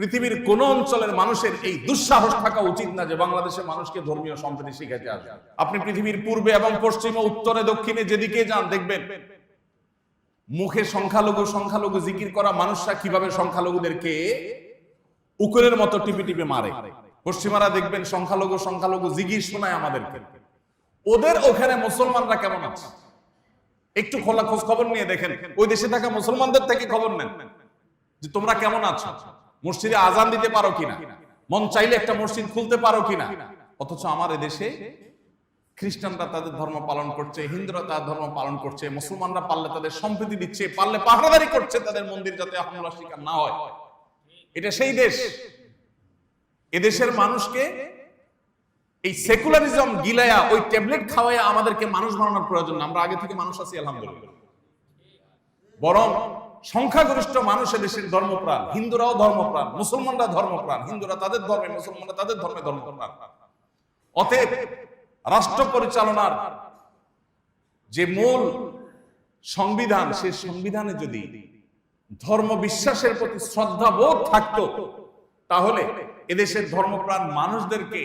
পৃথিবীর কোন অঞ্চলের মানুষের এই দুঃসাহস থাকা উচিত না যে বাংলাদেশের মানুষকে ধর্মীয় সম্প্রীতি শিখাতে আসবে আপনি পৃথিবীর পূর্বে এবং পশ্চিমে, উত্তরে, দক্ষিণে যেদিকে যান, দেখবেন মুখে সংখ্যালঘু সংখ্যালঘু জিকির করা মানুষরা কীভাবে সংখ্যালঘুদেরকে উকুরের মতো টিপে টিপে মারে। পশ্চিমারা দেখবেন সংখ্যালঘু সংখ্যালঘু জিগির শোনায় আমাদেরকে। ওদের ওখানে মুসলমানরা কেমন আছে? একটু খোলা খোঁজ খবর নিয়ে দেখেন। ওই দেশে থাকা মুসলমানদের থেকে খবর নেন যে তোমরা কেমন আছো? মসজিদে আজান দিতে পারো কিনা? মন চাইলে একটা মসজিদ খুলতে পারো কিনা? অথচ আমার এদেশে খ্রিস্টানরা তাদের ধর্ম পালন করছে, হিন্দুরা তাদের ধর্ম পালন করছে, মুসলমানরা পারলে তাদের সম্প্রীতি দিচ্ছে, পারলে পাহারাদারি করছে তাদের মন্দির যাতে হামলা শিকার না হয়। এটা সেই দেশ। এদেশের মানুষকে এই সেকুলারিজম গিলায়া, ওই ট্যাবলেট খাওয়াইয়া আমাদেরকে মানুষ বানানোর প্রয়োজন আমরা আগে থেকে মানুষ আছি, আলহামদুলিল্লাহ। বরং সংখ্যাগরিষ্ঠ মানুষ দেশের ধর্মপ্রাণ। হিন্দুরাও ধর্মপ্রাণ, মুসলমানরা ধর্মপ্রাণ, হিন্দুরা তাদের ধর্মে, মুসলমানরা তাদের ধর্মে ধর্মপ্রাণ। অতএব রাষ্ট্র পরিচালনার যে মূল সংবিধান সেই সংবিধানে যদি ধর্ম বিশ্বাসের প্রতি শ্রদ্ধা বোধ থাকতো, তাহলে এদেশের ধর্মপ্রাণ মানুষদেরকে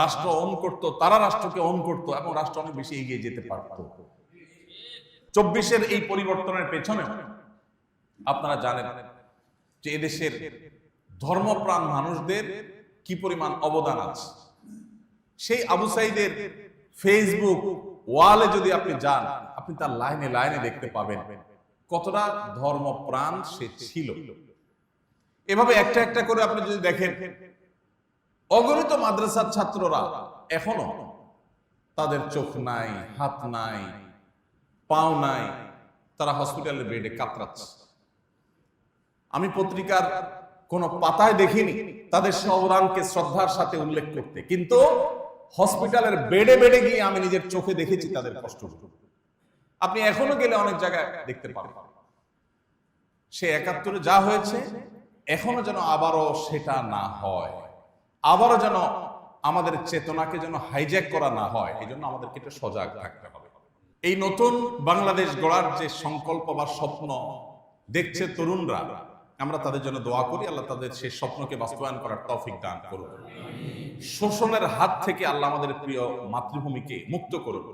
রাষ্ট্র অন করত, তারা রাষ্ট্রকে অন করত এবং রাষ্ট্র অনেক বেশি এগিয়ে যেতে পারত। চব্বিশের এই পরিবর্তনের পেছনে আপনারা জানেন যে এদেশের ধর্মপ্রাণ মানুষদের কি পরিমাণ অবদান আছে? সেই আবু সাইদের ফেসবুক ওয়ালে যদি আপনি যান, আপনি তার লাইনে লাইনে দেখতে পাবেন কতটা ধর্মপ্রাণ সে ছিল। এভাবে একটা একটা করে আপনি যদি দেখেন, অগণিত মাদ্রাসার ছাত্ররা এখনও তাদের চোখ নাই, হাত নাই, পাও নাই, তারা হসপিটালের বেডে কাতরাচ্ছে। আমি পত্রিকার কোন পাতায় দেখিনি তাদের সে শ্রদ্ধার সাথে উল্লেখ করতে। কিন্তু হসপিটালের বেডে বেডে গিয়ে আমি নিজের চোখে দেখেছি তাদের কষ্ট। আপনি এখনও গেলে অনেক জায়গায় দেখতে পাবেন। সে একাত্তরে যা হয়েছে, এখনও যেন আবারও সেটা না হয়। আবারও যেন আমাদের চেতনাকে যেন হাইজ্যাক করা না হয় এই জন্য আমাদেরকে একটু সজাগ থাকতে হবে। এই নতুন বাংলাদেশ গড়ার যে সংকল্প বা স্বপ্ন দেখছে তরুণরা আমরা তাদের জন্য দোয়া করি, আল্লাহ তাদের সেই স্বপ্নকে বাস্তবায়ন করার তৌফিক দান করুন শোষণের হাত থেকে আল্লাহ আমাদের প্রিয় মাতৃভূমিকে মুক্ত করুন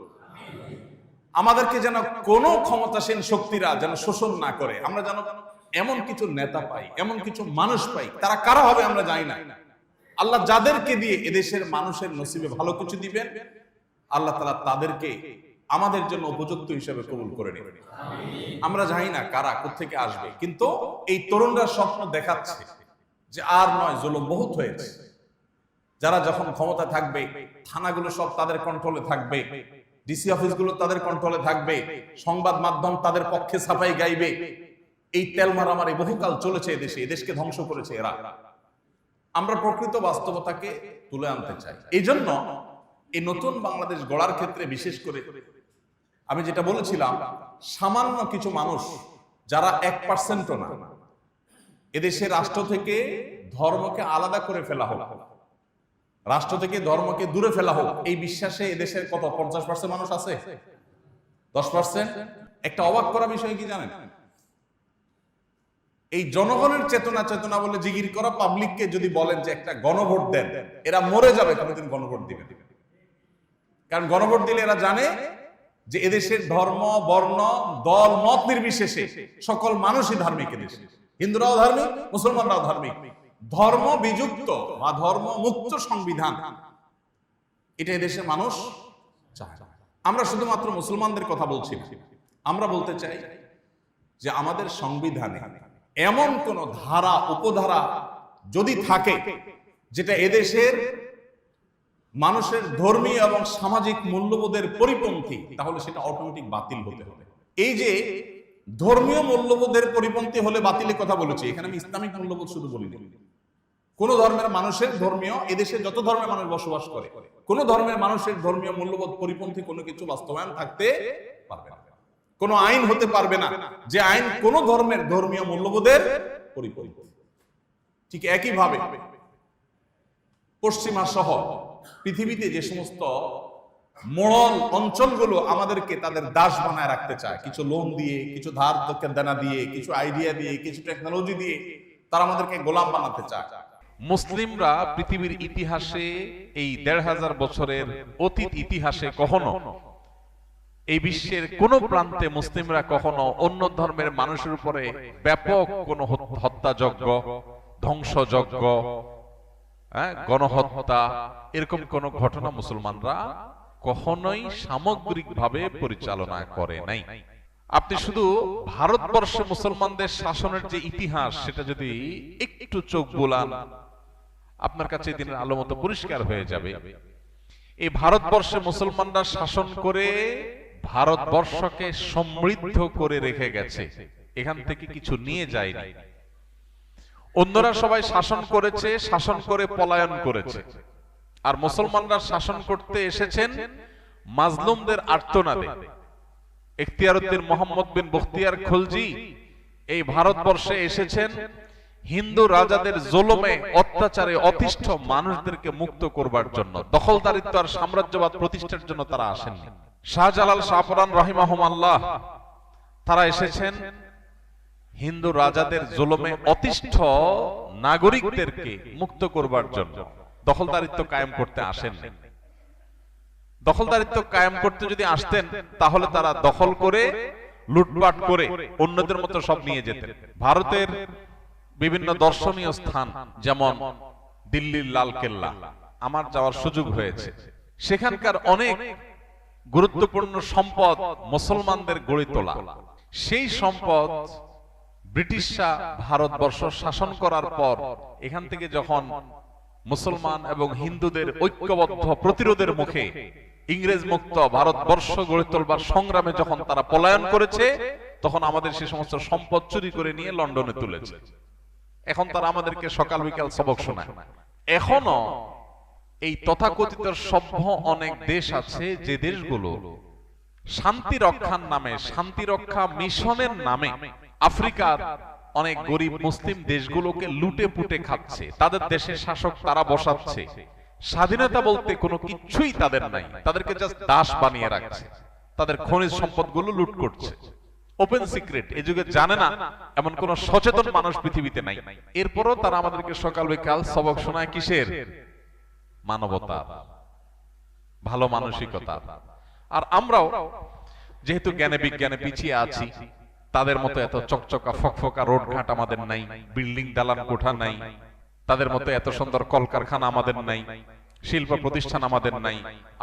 আমাদেরকে যেন কোনো ক্ষমতাসীন শক্তিরা যেন শোষণ না করে, আমরা যেন এমন কিছু নেতা পাই, এমন কিছু মানুষ পাই, তারা কারা হবে আমরা জানি না। আল্লাহ যাদেরকে দিয়ে এদেশের মানুষের নসিবে ভালো কিছু দিবেন, আল্লাহ তারা তাদেরকে আমাদের জন্য উপযুক্ত হিসেবে কবুল করে নেবেন আমরা জানি না কারা থেকে আসবে, কিন্তু এই তরুণরা স্বপ্ন দেখাচ্ছে যে আর নয়, জুলুম বহুত হয়েছে। যারা যখন ক্ষমতা থাকবে, থানাগুলো সব তাদের কন্ট্রোলে থাকবে ডিসি অফিসগুলো তাদের কন্ট্রোলে থাকবে, সংবাদ মাধ্যম তাদের পক্ষে সাফাই গাইবে। এই তেল মারামারি বহুকাল চলেছে এদেশে এদেশকে ধ্বংস করেছে এরা। আমরা প্রকৃত বাস্তবতাকে তুলে আনতে চাই। এই জন্য এই নতুন বাংলাদেশ গড়ার ক্ষেত্রে বিশেষ করে আমি যেটা বলেছিলাম, সামান্য কিছু মানুষ যারা এক পার্সেন্টও না, এদেশে রাষ্ট্র থেকে ধর্মকে আলাদা করে ফেলা হোক, রাষ্ট্র থেকে ধর্মকে দূরে ফেলা হোক, এই বিশ্বাসে এদেশের কত, পঞ্চাশ পার্সেন্ট মানুষ আছে? দশ পার্সেন্ট একটা অবাক করা বিষয় কি জানেন? এই জনগণের চেতনা চেতনা বলে জিগির করা পাবলিককে যদি বলেন যে একটা গণভোট দেন, এরা মরে যাবে কোনোদিন গণভোট দিবে কারণ গণভোট দিলে এরা জানে যে এদেশের ধর্ম, বর্ণ, দল, মত নির্বিশেষে সকল মানুষই ধার্মিক এদেশে। হিন্দুরাও ধার্মিক, মুসলমানরাও ধার্মিক। ধর্ম বিযুক্ত বা ধর্ম মুক্ত সংবিধান, এটা এদেশের মানুষ আমরা শুধুমাত্র মুসলমানদের কথা বলছি। আমরা বলতে চাই যে আমাদের সংবিধানে এমন কোন ধারা, উপধারা যদি থাকে, যেটা এদেশের মানুষের ধর্মীয় এবং সামাজিক মূল্যবোধের পরিপন্থী, তাহলে সেটা অটোমেটিক বাতিল হতে হবে। এই যে ধর্মীয় মূল্যবোধের পরিপন্থী হলে বাতিলের কথা বলেছি, এখানে আমি ইসলামিক মূল্যবোধ শুধু বলিনি। কোন ধর্মের মানুষের ধর্মীয়, এদেশে যত ধর্মের মানুষ বসবাস করে, কোন ধর্মের মানুষের ধর্মীয় মূল্যবোধ পরিপন্থী কোনো কিছু বাস্তবায়ন থাকতে পারবে না। কোন আইন হতে পারবে না যে আইন কোন ধর্মের ধর্মীয় মূল্যবোধের পরিপন্থী। ঠিক একইভাবে পশ্চিমা সহ পৃথিবীতে যে সমস্ত মোড়ল অঞ্চলগুলো আমাদেরকে তাদের দাস বানায় রাখতে চায়, কিছু লোন দিয়ে, কিছু ধার দেনা দিয়ে, কিছু আইডিয়া দিয়ে, কিছু টেকনোলজি দিয়ে, তারা আমাদেরকে গোলাম বানাতে চায়। মুসলিমরা পৃথিবীর ইতিহাসে এই দেড় হাজার বছরের অতীত ইতিহাসে কখনো, এই বিশ্বের কোন প্রান্তে মুসলিমরা কখনো অন্য ধর্মের মানুষের উপরে ব্যাপক কোন হত্যাযজ্ঞ, ধ্বংসযজ্ঞ গণহত্যা, এরকম কোন ঘটনা মুসলমানরা কখনোই সামগ্রিকভাবে পরিচালনা করে নাই। আপনি শুধু ভারতবর্ষে মুসলমানদের শাসনের যে ইতিহাস, সেটা যদি একটু চোখ বোলান, আপনার কাছে দিনের আলো মতো পরিষ্কার হয়ে যাবে। এই ভারতবর্ষে মুসলমানরা শাসন করে ভারতবর্ষকে সমৃদ্ধ করে রেখে গেছে। এখান থেকে কিছু নিয়ে যায়নি। অন্যরা সবাই শাসন করেছে, শাসন করে পলায়ন করেছে। আর মুসলমানরা শাসন করতে এসেছেন মাজলুমদের আর্তনাদে। এখতিয়ারুদ্দিন মোহাম্মদ বিন বখতিয়ার খলজি এই ভারতবর্ষে এসেছেন হিন্দু রাজাদের জোলমে অত্যাচারে অতিষ্ঠ মানুষদেরকে মুক্ত করবার জন্য। দখলদারিত্ব আর সাম্রাজ্যবাদ প্রতিষ্ঠার জন্য তারা আসেননি। শাহজালাল শাহপরান রহিমাহম আল্লাহ তারা এসেছেন হিন্দু রাজাদের জুলমে অতিষ্ঠ নাগরিকদেরকে মুক্ত করবার জন্য। দখলদারিত্ব কায়েম করতে আসেননি। দখলদারিত্ব কায়েম করতে যদি আসতেন, তাহলে তারা দখল করে, লুটপাট করে অন্যদের মতো সব নিয়ে যেতেন। ভারতের বিভিন্ন দর্শনীয় স্থান, যেমন দিল্লির লাল কেল্লা, আমার যাওয়ার সুযোগ হয়েছে। সেখানকার অনেক গুরুত্বপূর্ণ সম্পদ মুসলমানদের গড়ে তোলা। সেই সম্পদ ব্রিটিশরা ভারতবর্ষ শাসন করার পর, এখান থেকে যখন মুসলমান এবং হিন্দুদের ঐক্যবদ্ধ প্রতিরোধের মুখে ইংরেজ মুক্ত ভারতবর্ষ গড়ে তোলবার সংগ্রামে যখন তারা পলায়ন করেছে, তখন আমাদের সে সমস্ত সম্পদ চুরি করে নিয়ে লন্ডনে তুলেছে। এখন তারা আমাদেরকে সকাল বিকাল সবক শোনায়। এখনও এই তথাকথিত সভ্য অনেক দেশ আছে যে দেশগুলো শান্তি রক্ষার নামে, শান্তি রক্ষা মিশনের নামে আফ্রিকার অনেক গরিব মুসলিম দেশগুলোকে লুটে পুটে খাচ্ছে। তাদের দেশের শাসক তারা বসাচ্ছে। স্বাধীনতা বলতে কোনো কিছুই তাদের নাই। তাদেরকে জাস্ট দাস বানিয়ে রাখছে। তাদের খনিজ সম্পদগুলো লুট করছে। ওপেন সিক্রেট এই যুগে জানে না এমন কোন সচেতন মানুষ পৃথিবীতে নাই। এরপরও তারা আমাদেরকে সকাল বিকাল সবক শোনায় কিসের? মানবতা। ভালো মানসিকতা। আর আমরাও যেহেতু জ্ঞানে বিজ্ঞানে পিছিয়ে আছি তাদের মতো এত চকচকা, ফকফকা রোড ঘাট আমাদের নাই, বিল্ডিং দালান কোঠা নাই, তাদের মতো এত সুন্দর কলকারখানা আমাদের নাই, শিল্প প্রতিষ্ঠান আমাদের নাই,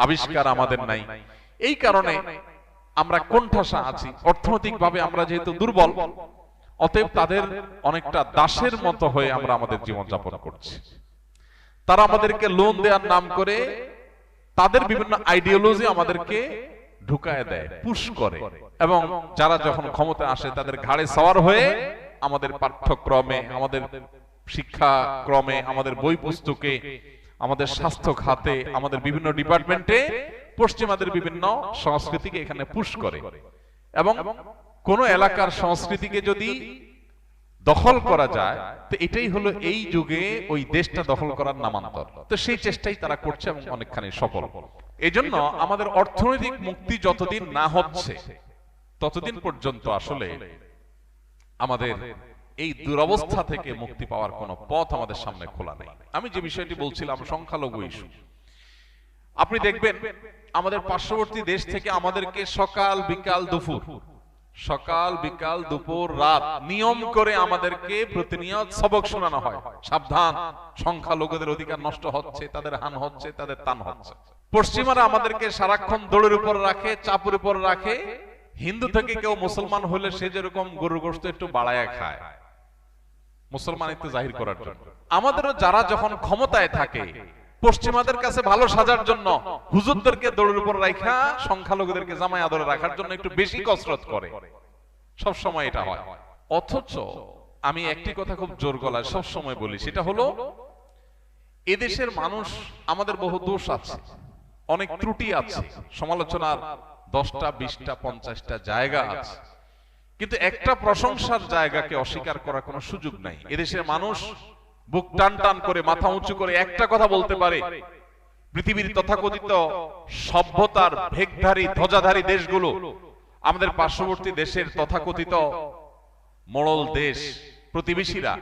আবিষ্কার আমাদের নাই। এই কারণে আমরা কোণঠাসা আছি। অর্থনৈতিকভাবে আমরা যেহেতু দুর্বল, অতএব তাদের অনেকটা দাসের মতো হয়ে আমরা আমাদের জীবন যাপন করছি। তারা আমাদেরকে লোন দেওয়ার নাম করে তাদের বিভিন্ন আইডিওলজি আমাদেরকে ঢুকায় দেয় পুশ করে। এবং যারা যখন ক্ষমতা আসে তাদের ঘাড়ে সওয়ার হয়ে আমাদের পাঠ্যক্রমে আমাদের শিক্ষাক্রমে আমাদের বই পুস্তকে আমাদের স্বাস্থ্য খাতে আমাদের বিভিন্ন ডিপার্টমেন্টে পশ্চিমাদের বিভিন্ন সংস্কৃতিকে এখানে পুশ করে। এবং কোন এলাকার সংস্কৃতিকে যদি দখল করা যায় তো এটাই হলো এই যুগে ওই দেশটা দখল করার নামান্তর। তো সেই চেষ্টাই তারা করছে এবং অনেকখানি সফল। এই জন্য আমাদের অর্থনৈতিক মুক্তি যতদিন না হচ্ছে ততদিন পর্যন্ত আসলে আমাদের এই দুরবস্থা থেকে মুক্তি পাওয়ার কোন পথ আমাদের সামনে খোলা নেই। আমি যে বিষয়টি বলছিলাম সংখ্যালঘু ইস্যু। আপনি দেখবেন আমাদের পার্শ্ববর্তী দেশ থেকে আমাদেরকে সকাল বিকাল দুপুর। সকাল, বিকাল, দুপুর, রাত নিয়ম করে আমাদেরকে প্রতিনিয়ত সবক শোনানো হয়। সাবধান সংখ্যালঘুদের অধিকার নষ্ট হচ্ছে, তাদের হান হচ্ছে, তাদের তান হচ্ছে। পশ্চিমারা আমাদেরকে সারাক্ষণ দৌড়ের উপর রাখে, চাপুর উপর রাখে। হিন্দু থেকে কেউ মুসলমান হলে সে যেরকম গরু গোস্ত একটু বাড়ায় খায়। মুসলমানিত্ব জাহির করার জন্য। আমাদেরও যারা যখন ক্ষমতায় থাকে পশ্চিমাদের কাছে ভালো সাজার জন্য হুজুরদেরকে দৌড়ের উপর রাখা সংখ্যালঘুদেরকে জামাই আদরে রাখার জন্য একটু বেশি কসরত করে। সব সময় এটা হয়। অথচ আমি একটি কথা খুব জোর গলায় সব সময় বলি, সেটা হলো, এদেশের মানুষ, আমাদের বহু দোষ আছে, অনেক ত্রুটি আছে, সমালোচনার দশটা, বিশটা, পঞ্চাশটা জায়গা আছে। কিন্তু একটা প্রশংসার জায়গাকে অস্বীকার করার কোনো সুযোগ নাই। এদেশের মানুষ বুক টান টান করে, মাথা উঁচু করে একটা কথা বলতে পারে। পৃথিবীর তথাকথিত সভ্যতার ভেগধারী ধ্বজাধারী দেশগুলো আমাদের পার্শ্ববর্তী দেশের তথাকথিত মোড়ল দেশ, প্রতিবেশীরা,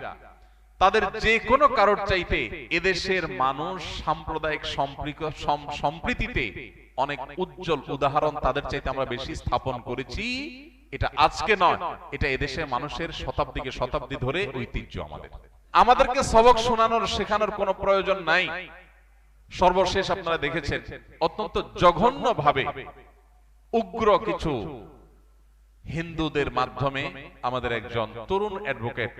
তাদের যে কোনো কারোর চাইতে এদেশের মানুষ সাম্প্রদায়িক সম্প্রীতিতে অনেক উজ্জ্বল উদাহরণ তাদের চাইতে আমরা বেশি স্থাপন করেছি। এটা আজকে নয়, এটা এদেশের মানুষের শতাব্দীকে শতাব্দী ধরে ঐতিহ্য আমাদের। আমাদেরকে সবক শোনানোর, শেখানোর কোনো প্রয়োজন নাই। সর্বশেষ আপনারা দেখেছেন, অত্যন্ত জঘন্য ভাবে উগ্র কিছু হিন্দুদের মাধ্যমে আমাদের একজন তরুণ অ্যাডভোকেট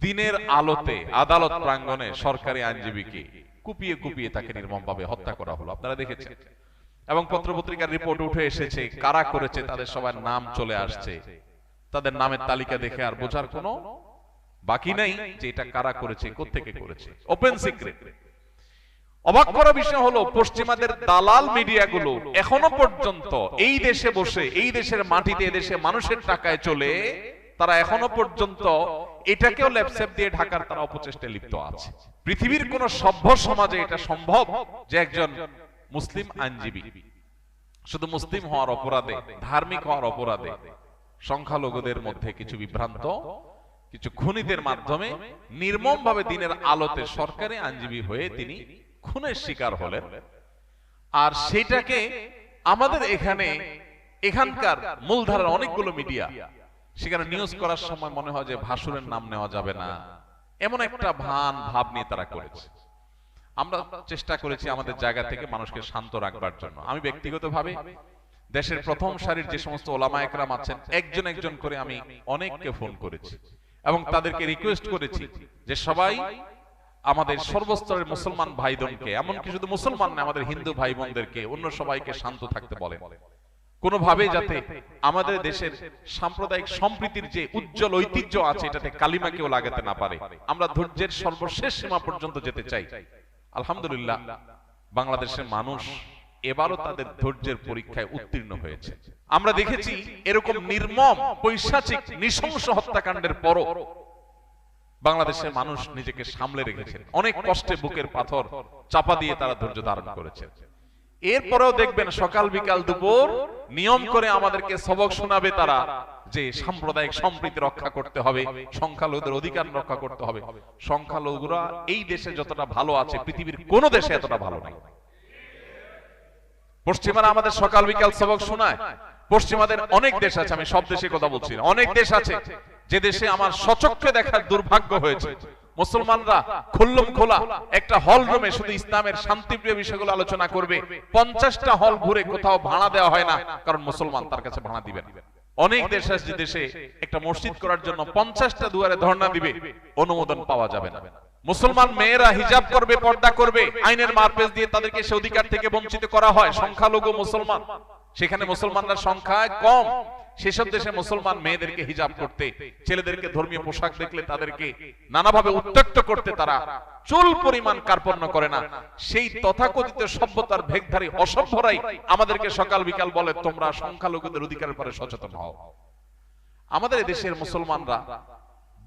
দিনের আলোতে, আদালত প্রাঙ্গণে সরকারি আইনজীবীকে কুপিয়ে কুপিয়ে তাকে নির্মমভাবে হত্যা করা হলো। আপনারা দেখেছেন। এবং পত্রপত্রিকার রিপোর্ট উঠে এসেছে, কারা করেছে, তাদের সবার নাম চলে আসছে। তাদের নামের তালিকা দেখে আর বোঝার কোনো বাকি নাই যে এটা কারা করেছে কোত্থেকে করেছে? ওপেন সিক্রেট অবাক করা বিষয় হলো পশ্চিমাদের দালাল মিডিয়াগুলো এখনও পর্যন্ত এই দেশে বসে এই দেশের মাটিতে মানুষের টাকায় চলে তারা এখনও পর্যন্ত এটাকেও ল্যাপসেপ দিয়ে ঢাকার তারা অপচেষ্টায় লিপ্ত আছে। পৃথিবীর কোন সভ্য সমাজে এটা সম্ভব যে একজন মুসলিম আইনজীবী। শুধু মুসলিম হওয়ার অপরাধে ধার্মিক হওয়ার অপরাধে সংখ্যালঘুদের মধ্যে কিছু বিভ্রান্ত কিছু খুনিদের মাধ্যমে নির্মম ভাবে দিনের আলোতে সরকারি আইনজীবী হয়ে তিনি খুনের শিকার হলেন। আর সেটাকে আমাদের এখানে এখানকার মূলধারার অনেকগুলো মিডিয়া, সেখানে নিউজ করার সময় মনে হয় যে ভাসুরের নাম নেওয়া যাবে না। এমন একটা ভান ভাব নিয়ে তারা করেছে। আমরা চেষ্টা করেছি আমাদের জায়গা থেকে মানুষকে শান্ত রাখবার জন্য। আমি ব্যক্তিগতভাবে দেশের প্রথম সারির যে সমস্ত ওলামা একরাম আছেন, একজন একজন করে আমি অনেককে ফোন করেছি। এবং তাদেরকে রিকোয়েস্ট করেছি যে সবাই আমাদের সর্বস্তরের মুসলমান ভাইদেরকে এমনকি শুধু মুসলমান না আমাদের হিন্দু ভাই বোনদেরকে অন্য সবাইকে শান্ত থাকতে বলেন কোনোভাবে যাতে আমাদের দেশের সাম্প্রদায়িক সম্প্রীতির যে উজ্জ্বল ঐতিহ্য আছে এটাতে কালিমা কেউ লাগাতে না পারে। আমরা ধৈর্যের সর্বশেষ সীমা পর্যন্ত যেতে চাই। আলহামদুলিল্লাহ বাংলাদেশের মানুষ এবারও তাদের ধৈর্যের পরীক্ষায় উত্তীর্ণ হয়েছে। আমরা দেখেছি এরকম নির্মম পৈশাচিক নৃশংস হত্যাকাণ্ডের পরও বাংলাদেশের মানুষ নিজেকে সামলে রেখেছেন অনেক কষ্টে বুকের পাথর চাপা দিয়ে তারা ধৈর্য ধারণ করেছে। এরপরেও দেখবেন সকাল বিকাল দুপুর নিয়ম করে আমাদেরকে সবক শোনাবে তারা যে সাম্প্রদায়িক সম্প্রীতি রক্ষা করতে হবে সংখ্যালঘুদের অধিকার রক্ষা করতে হবে। সংখ্যালঘুরা এই দেশে যতটা ভালো আছে পৃথিবীর কোনো দেশে এতটা ভালো নাই পশ্চিমারা আমাদের সকাল, বিকাল সবক শোনায়। পশ্চিমাদের অনেক দেশ আছে, আমি সব দেশে কথা বলছি। অনেক দেশ আছে যে দেশে আমার সচক্ষে দেখার দুর্ভাগ্য হয়েছে। মুসলমানরা খুল্লুম খোলা, একটা হল রুমে শুধু ইসলামের শান্তিপ্রিয় বিষয়গুলো আলোচনা করবে। পঞ্চাশটা হল ঘুরে কোথাও ভাড়া দেওয়া হয় না, কারণ মুসলমান তার কাছে ভাড়া দিবেন অনেক দেশ আছে দেশে একটা মসজিদ করার জন্য পঞ্চাশটা দুয়ারে ধর্ণা দিবে অনুমোদন পাওয়া যাবে না। মুসলমান মেয়েরা হিজাব করবে পর্দা করবে আইনের মারপেজ দিয়ে তাদেরকে সে অধিকার থেকে বঞ্চিত করা হয়। সংখ্যালঘু মুসলমান। সেখানে মুসলমানরা সংখ্যায় কম। সেসব দেশে মুসলমান মেয়েদেরকে হিজাব করতে ছেলেদেরকে ধর্মীয় পোশাক দেখলে তাদেরকে নানাভাবে উত্ত্যক্ত করতে তারা চুল পরিমাণ কার্পণ্য করে না। সেই তথাকথিত সভ্যতার ভেগধারী অসভ্যরাই আমাদেরকে সকাল বিকাল বলে তোমরা সংখ্যালঘুদের অধিকারের পরে সচেতন হও। আমাদের দেশের মুসলমানরা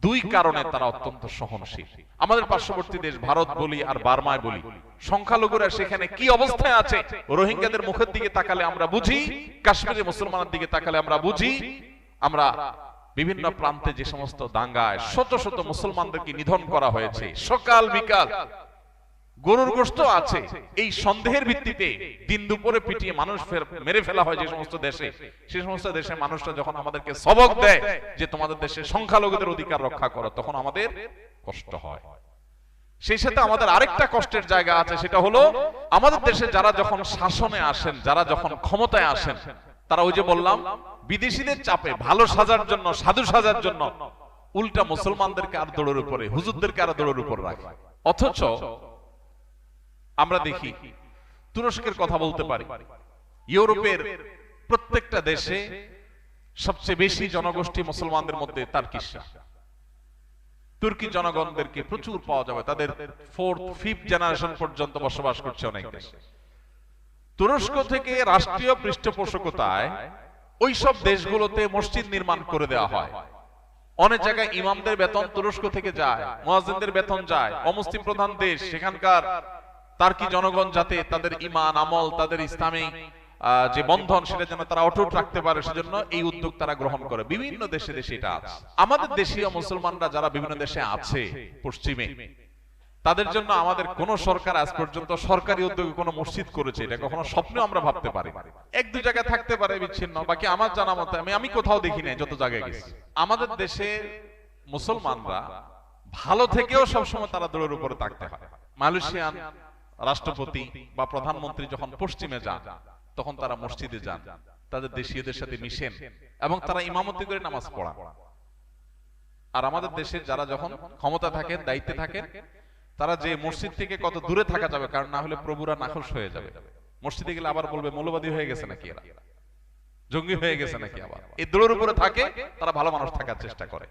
দুই কারণে তারা অত্যন্ত সহনশীল। আমাদের পার্শ্ববর্তী দেশ ভারত বলি আর বার্মায় বলি। সংখ্যালঘুরা সেখানে কি অবস্থায় আছে? রোহিঙ্গাদের মুখের দিকে তাকালে আমরা বুঝি, কাশ্মীরের মুসলমানের দিকে তাকালে আমরা বুঝি। আমরা বিভিন্ন প্রান্তে যে সমস্ত দাঙ্গায় শত শত মুসলমানদেরকে নিধন করা হয়েছে। সকাল বিকাল গরুর গোস্ত আছে। এই সন্দেহের ভিত্তিতে দিন দুপুরে পিটিয়ে মানুষ মেরে ফেলা হয় যে সমস্ত দেশে। সে সমস্ত দেশে মানুষরা যখন আমাদেরকে সবক দেয় যে তোমাদের দেশে সংখ্যালঘুদের অধিকার রক্ষা করো, তখন আমাদের কষ্ট হয়। সেই সাথে আমাদের আরেকটা কষ্টের জায়গা আছে, সেটা হলো আমাদের দেশে যারা যখন শাসনে আসেন, যারা যখন ক্ষমতায় আসেন, তারা ওই যে বললাম, বিদেশিদের চাপে ভালো সাজার জন্য, সাধু সাজার জন্য উল্টা মুসলমানদেরকে আর দৌড়ের উপরে, হুজুরদেরকে আর দৌড়ের উপর রাখে। অথচ আমরা দেখি। তুরস্কের কথা বলতে পারি। ইউরোপের প্রত্যেকটা দেশে সবচেয়ে বেশি জনগোষ্ঠী মুসলমানদের মধ্যে তার কিসা। তুর্কি জনগণদেরকে প্রচুর পাওয়া যাবে। তাদের ফোর্থ ফিফথ জেনারেশন পর্যন্ত বসবাস করছে অনেক। দেশে তুরস্ক থেকে রাষ্ট্রীয় পৃষ্ঠপোষকতায় ওইসব দেশগুলোতে মসজিদ নির্মাণ করে দেওয়া হয়। অনেক জায়গায় ইমামদের বেতন তুরস্ক থেকে যায় মুয়াজ্জিনদের বেতন যায়। অমুসলিম প্রধান দেশ সেখানকার তার কি জনগণ যাতে তাদের ইমান, আমল, তাদের ইসলামী যে বন্ধন সেটা যেন তারা অটুট রাখতে পারে, সেজন্য এই উদ্যোগ তারা গ্রহণ করে। বিভিন্ন দেশে দেশে এটা আছে। আমাদের দেশীয় মুসলমানরা যারা বিভিন্ন দেশে আছে, পশ্চিমে, তাদের জন্য আমাদের কোন সরকার আজ পর্যন্ত সরকারি উদ্যোগে কোনো মসজিদ করেছে, এটা কখনো স্বপ্নে আমরা ভাবতে পারি এক দু জায়গায় থাকতে পারে বিচ্ছিন্ন, বাকি আমার জানা মতে, আমি আমি কোথাও দেখি নাই যত জায়গায় গেছি। আমাদের দেশে মুসলমানরা ভালো থেকেও সবসময় তারা দূরের উপরে থাকতে হয়। মালয়েশিয়ান রাষ্ট্রপতি বা প্রধানমন্ত্রী যখন পশ্চিমে যান তখন তারা মসজিদে যান তাদের দেশীয়দের সাথে মিশেন এবং তারা ইমামতি করে নামাজ পড়ান। আর আমাদের দেশে যারা যখন ক্ষমতা থাকেন দায়িত্বে থাকেন তারা যে মসজিদ থেকে কত দূরে থাকা যাবে কারণ না হলে প্রভুরা নাখোশ হয়ে যাবে। মসজিদে গেলে আবার বলবে মৌলবাদী হয়ে গেছে নাকি এরা? জঙ্গি হয়ে গেছে নাকি আবার? এই দূরের উপরে থাকে তারা ভালো মানুষ থাকার চেষ্টা করে।